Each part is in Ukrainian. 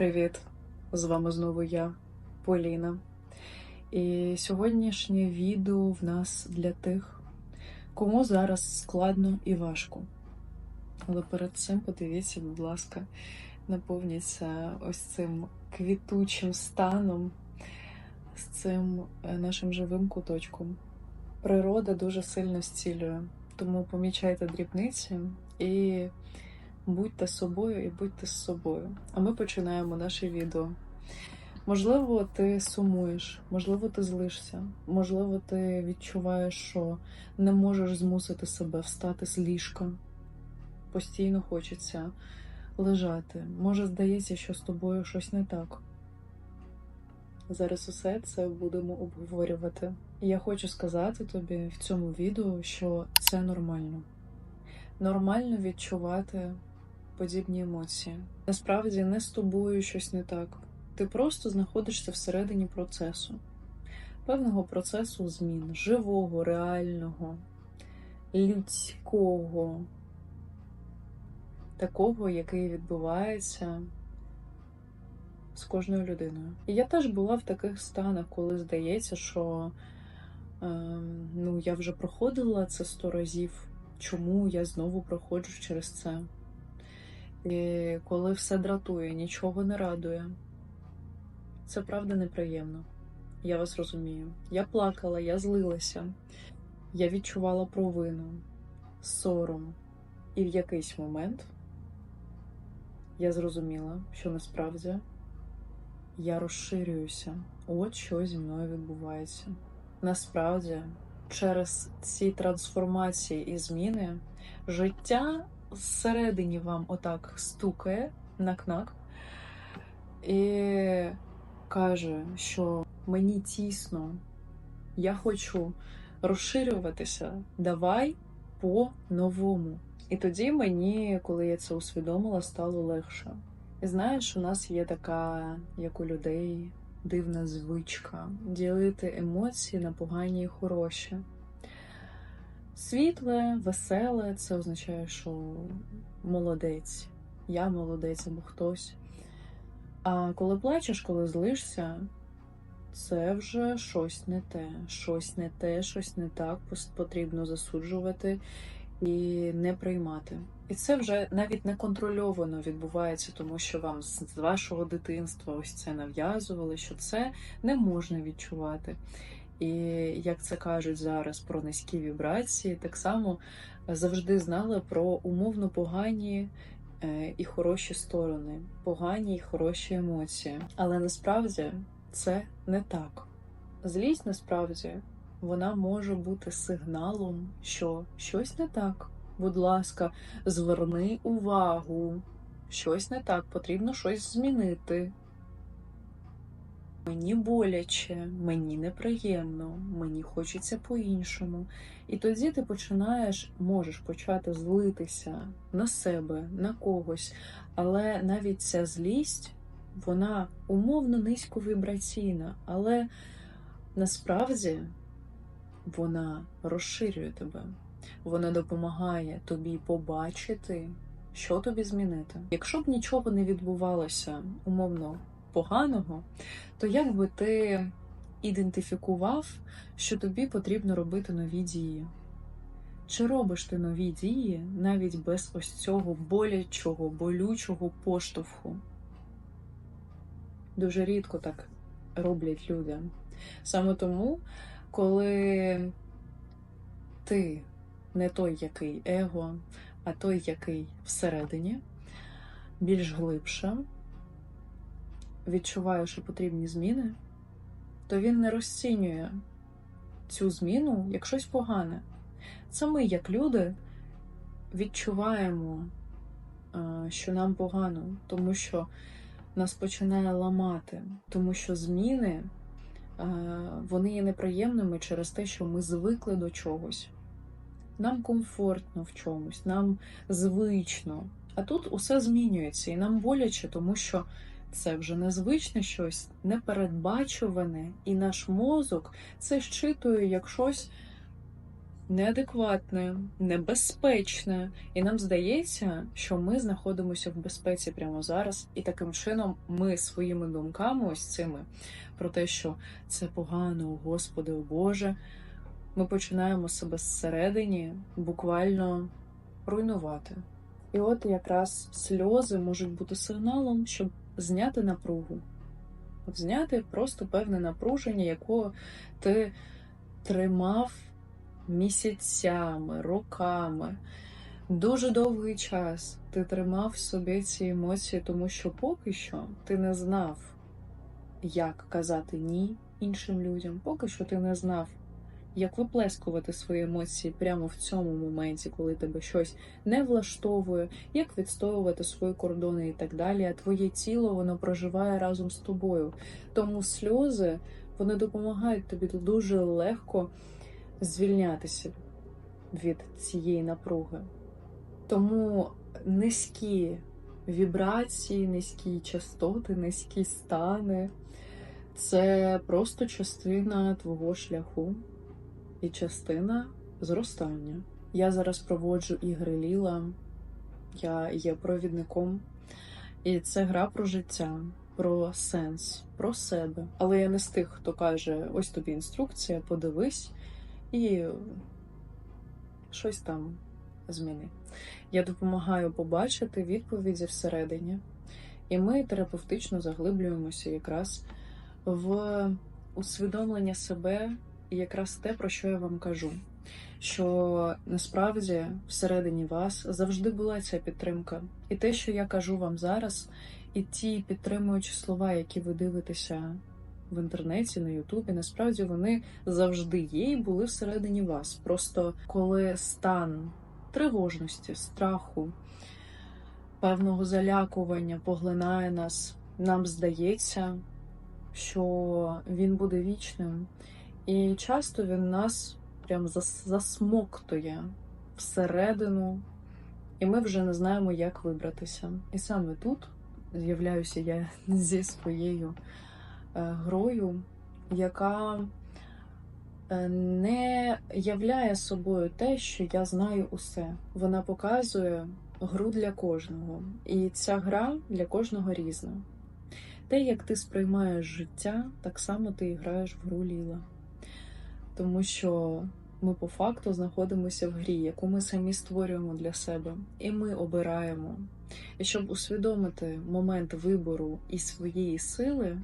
Привіт! З вами знову я, Поліна. І сьогоднішнє відео в нас для тих, кому зараз складно і важко. Але перед цим подивіться, будь ласка, наповніться ось цим квітучим станом, з цим е, нашим живим куточком. Природа дуже сильно зцілює, тому помічайте дрібниці і будьте собою і будьте з собою. А ми починаємо наше відео. Можливо, ти сумуєш, можливо, ти злишся, можливо, ти відчуваєш, що не можеш змусити себе встати з ліжка. Постійно хочеться лежати. Може, здається, що з тобою щось не так. Зараз усе це будемо обговорювати. Я хочу сказати тобі в цьому відео, що це нормально. Нормально відчувати подібні емоції. Насправді не з тобою щось не так. Ти просто знаходишся всередині процесу, певного процесу змін, живого, реального, людського, такого, який відбувається з кожною людиною. І я теж була в таких станах, коли здається, що е, ну, я вже проходила це сто разів. Чому я знову проходжу через це? І коли все дратує, нічого не радує. Це правда неприємно. Я вас розумію. Я плакала, я злилася, я відчувала провину, сором. І в якийсь момент я зрозуміла, що насправді я розширююся. От що зі мною відбувається. Насправді, через ці трансформації і зміни життя зсередині вам отак стукає на кнак і каже, що мені тісно, я хочу розширюватися, давай по-новому. І тоді мені, коли я це усвідомила, стало легше. І знаєш, у нас є така, як у людей, дивна звичка ділити емоції на погані і хороші. Світле, веселе це означає, що молодець, я молодець або хтось. А коли плачеш, коли злишся, це вже щось не те, щось не те, щось не так потрібно засуджувати і не приймати. І це вже навіть неконтрольовано відбувається, тому що вам з вашого дитинства ось це нав'язували, що це не можна відчувати. І як це кажуть зараз про низькі вібрації, так само завжди знала про умовно погані е, і хороші сторони, погані і хороші емоції. Але насправді це не так. Злість насправді вона може бути сигналом, що щось не так. Будь ласка, зверни увагу, щось не так, потрібно щось змінити. Мені боляче, мені неприємно, мені хочеться по-іншому. І тоді ти починаєш, можеш почати злитися на себе, на когось. Але навіть ця злість, вона умовно низьковібраційна, але насправді вона розширює тебе, вона допомагає тобі побачити, що тобі змінити. Якщо б нічого не відбувалося умовно поганого, то як би ти ідентифікував, що тобі потрібно робити нові дії? Чи робиш ти нові дії навіть без ось цього болячого, болючого поштовху? Дуже рідко так роблять люди. Саме тому, коли ти не той, який его, а той, який всередині, більш глибше, відчуває, що потрібні зміни, то він не розцінює цю зміну як щось погане. Це ми, як люди, відчуваємо, що нам погано, тому що нас починає ламати, тому що зміни вони є неприємними через те, що ми звикли до чогось. Нам комфортно в чомусь, нам звично. А тут усе змінюється, і нам боляче, тому що це вже незвичне щось, непередбачуване, і наш мозок це щитує як щось неадекватне, небезпечне, і нам здається, що ми знаходимося в безпеці прямо зараз, і таким чином ми своїми думками, ось цими про те, що це погано, Господи, о Боже, ми починаємо себе зсередині буквально руйнувати. І от якраз сльози можуть бути сигналом, щоб зняти напругу. Зняти просто певне напруження, якого ти тримав місяцями, роками. Дуже довгий час ти тримав в собі ці емоції, тому що поки що ти не знав, як казати ні іншим людям, поки що ти не знав, як виплескувати свої емоції прямо в цьому моменті, коли тебе щось не влаштовує, як відстоювати свої кордони і так далі. А твоє тіло воно проживає разом з тобою. Тому сльози вони допомагають тобі дуже легко звільнятися від цієї напруги. Тому низькі вібрації, низькі частоти, низькі стани це просто частина твого шляху і частина зростання. Я зараз проводжу ігри Ліла, я є провідником, і це гра про життя, про сенс, про себе. Але я не з тих, хто каже: ось тобі інструкція, подивись і щось там зміни. Я допомагаю побачити відповіді всередині, і ми терапевтично заглиблюємося якраз в усвідомлення себе і якраз те, про що я вам кажу. Що насправді всередині вас завжди була ця підтримка. І те, що я кажу вам зараз, і ті підтримуючі слова, які ви дивитеся в інтернеті, на Ютубі, насправді вони завжди є і були всередині вас. Просто коли стан тривожності, страху, певного залякування поглинає нас, нам здається, що він буде вічним. І часто він нас прям засмоктує всередину, і ми вже не знаємо, як вибратися. І саме тут з'являюся я зі своєю е, грою, яка е, не являє собою те, що я знаю усе. Вона показує гру для кожного. І ця гра для кожного різна. Те, як ти сприймаєш життя, так само ти граєш в гру Ліла тому що ми по факту знаходимося в грі, яку ми самі створюємо для себе, і ми обираємо. І щоб усвідомити момент вибору і своєї сили,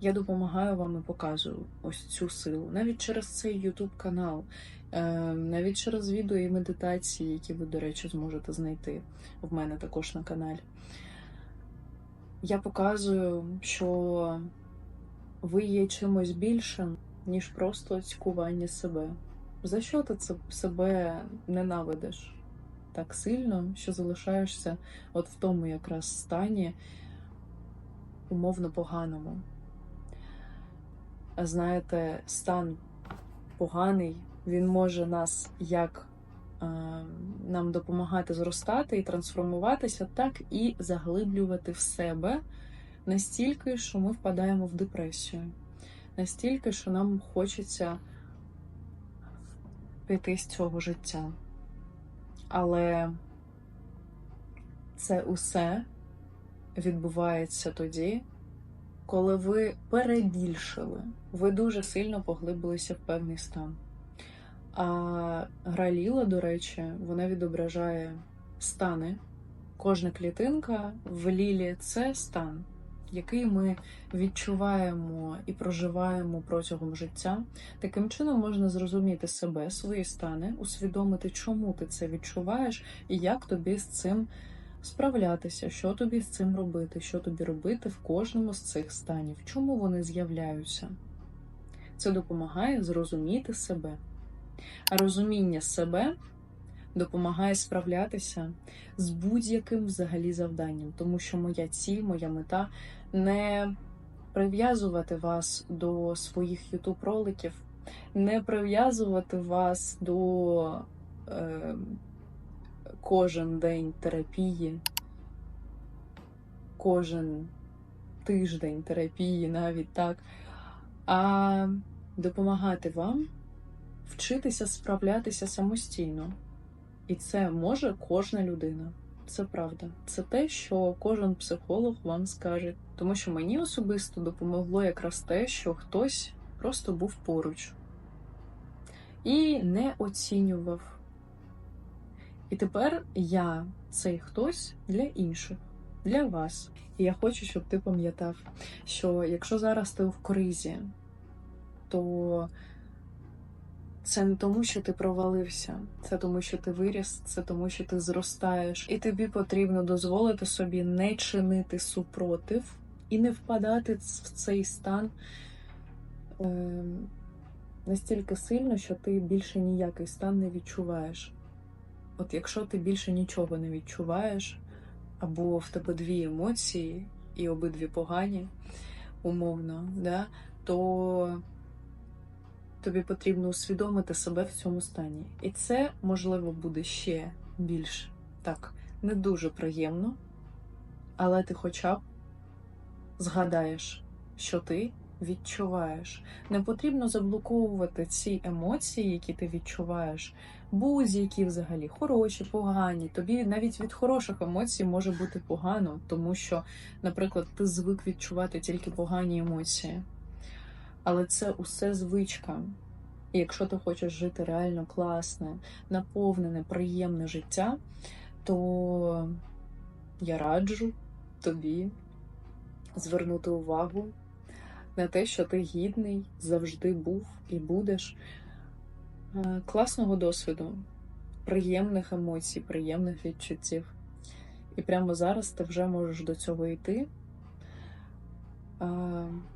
я допомагаю вам і показую ось цю силу. Навіть через цей YouTube канал, е, навіть через відео і медитації, які ви, до речі, зможете знайти в мене також на каналі. Я показую, що ви є чимось більшим ніж просто цькування себе. За що ти це себе ненавидиш так сильно, що залишаєшся от в тому якраз стані умовно поганому? А знаєте, стан поганий, він може нас як е, нам допомагати зростати і трансформуватися, так і заглиблювати в себе настільки, що ми впадаємо в депресію настільки, що нам хочеться піти з цього життя. Але це усе відбувається тоді, коли ви перебільшили, ви дуже сильно поглибилися в певний стан. А гра Ліла, до речі, вона відображає стани. Кожна клітинка в Лілі це стан який ми відчуваємо і проживаємо протягом життя. Таким чином можна зрозуміти себе, свої стани, усвідомити, чому ти це відчуваєш і як тобі з цим справлятися, що тобі з цим робити, що тобі робити в кожному з цих станів, чому вони з'являються. Це допомагає зрозуміти себе. А розуміння себе допомагає справлятися з будь-яким взагалі завданням, тому що моя ціль, моя мета не прив'язувати вас до своїх ютуб роликів, не прив'язувати вас до е, кожен день терапії, кожен тиждень терапії, навіть так, а допомагати вам вчитися справлятися самостійно. І це може кожна людина. Це правда. Це те, що кожен психолог вам скаже. Тому що мені особисто допомогло якраз те, що хтось просто був поруч і не оцінював. І тепер я цей хтось для інших, для вас. І я хочу, щоб ти пам'ятав, що якщо зараз ти в кризі, то це не тому, що ти провалився, це тому, що ти виріс, це тому, що ти зростаєш, і тобі потрібно дозволити собі не чинити супротив і не впадати в цей стан е, настільки сильно, що ти більше ніякий стан не відчуваєш. От якщо ти більше нічого не відчуваєш, або в тебе дві емоції, і обидві погані, умовно, да, то тобі потрібно усвідомити себе в цьому стані. І це, можливо, буде ще більш так, не дуже приємно, але ти хоча б згадаєш, що ти відчуваєш. Не потрібно заблоковувати ці емоції, які ти відчуваєш, будь-які взагалі хороші, погані. Тобі навіть від хороших емоцій може бути погано, тому що, наприклад, ти звик відчувати тільки погані емоції. Але це усе звичка. І якщо ти хочеш жити реально класне, наповнене, приємне життя, то я раджу тобі звернути увагу на те, що ти гідний, завжди був і будеш е, класного досвіду, приємних емоцій, приємних відчуттів. І прямо зараз ти вже можеш до цього йти.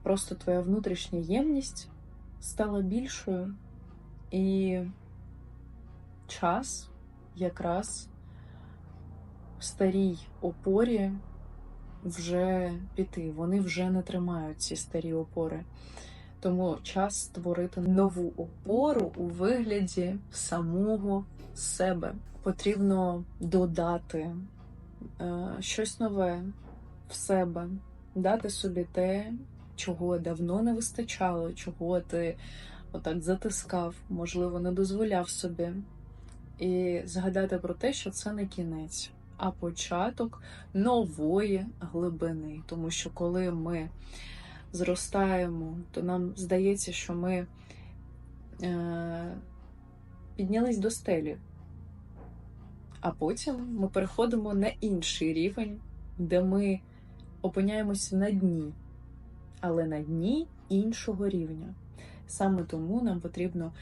Просто твоя внутрішня ємність стала більшою, і час якраз в старій опорі вже піти. Вони вже не тримають ці старі опори. Тому час створити нову опору у вигляді самого себе. Потрібно додати е, щось нове в себе, дати собі те, чого давно не вистачало, чого ти отак затискав, можливо, не дозволяв собі. І згадати про те, що це не кінець а початок нової глибини. Тому що коли ми зростаємо, то нам здається, що ми е, піднялись до стелі, а потім ми переходимо на інший рівень, де ми опиняємося на дні, але на дні іншого рівня. Саме тому нам потрібно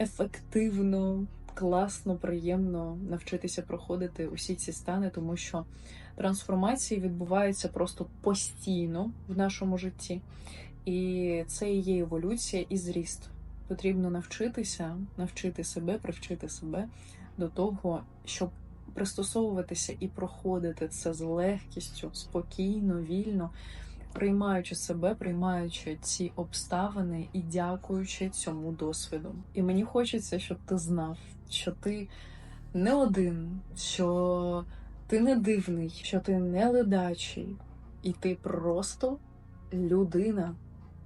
ефективно класно, приємно навчитися проходити усі ці стани, тому що трансформації відбуваються просто постійно в нашому житті. І це і є еволюція і зріст. Потрібно навчитися, навчити себе, привчити себе до того, щоб пристосовуватися і проходити це з легкістю, спокійно, вільно приймаючи себе, приймаючи ці обставини і дякуючи цьому досвіду. І мені хочеться, щоб ти знав, що ти не один, що ти не дивний, що ти не ледачий, і ти просто людина.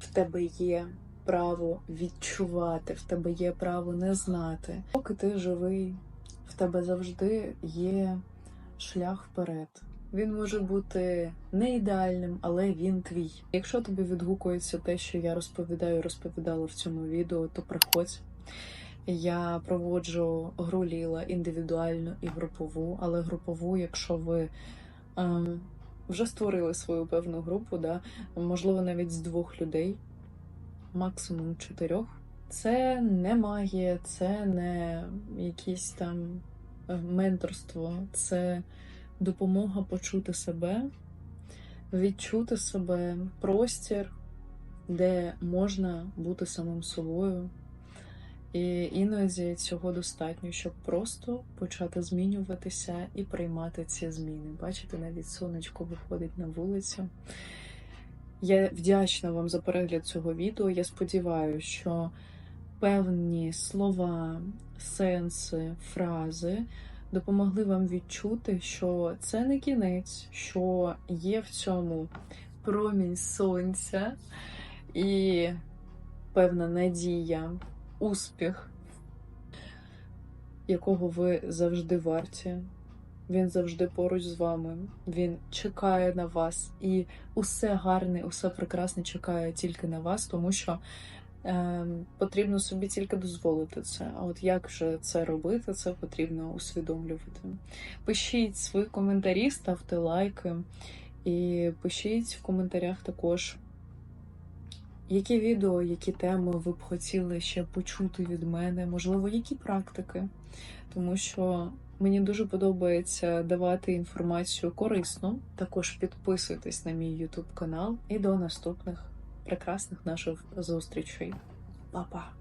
В тебе є право відчувати, в тебе є право не знати. Поки ти живий, тебе завжди є шлях вперед. Він може бути не ідеальним, але він твій. Якщо тобі відгукується те, що я розповідаю, розповідала в цьому відео, то приходь. Я проводжу гру Ліла індивідуальну і групову, але групову, якщо ви ем, вже створили свою певну групу, да, можливо, навіть з двох людей, максимум чотирьох. Це не магія, це не якесь там е, менторство, це допомога почути себе, відчути себе простір, де можна бути самим собою. І іноді цього достатньо, щоб просто почати змінюватися і приймати ці зміни. Бачите, навіть сонечко виходить на вулицю. Я вдячна вам за перегляд цього відео. Я сподіваюся, що певні слова, сенси, фрази допомогли вам відчути, що це не кінець, що є в цьому промінь сонця і певна надія, успіх якого ви завжди варті. Він завжди поруч з вами. Він чекає на вас, і усе гарне, усе прекрасне чекає тільки на вас, тому що потрібно собі тільки дозволити це. А от як же це робити, це потрібно усвідомлювати. Пишіть свої коментарі, ставте лайки, і пишіть в коментарях також. Які відео, які теми ви б хотіли ще почути від мене, можливо, які практики, тому що мені дуже подобається давати інформацію корисну. Також підписуйтесь на мій YouTube канал і до наступних прекрасних наших зустрічей. Па-па!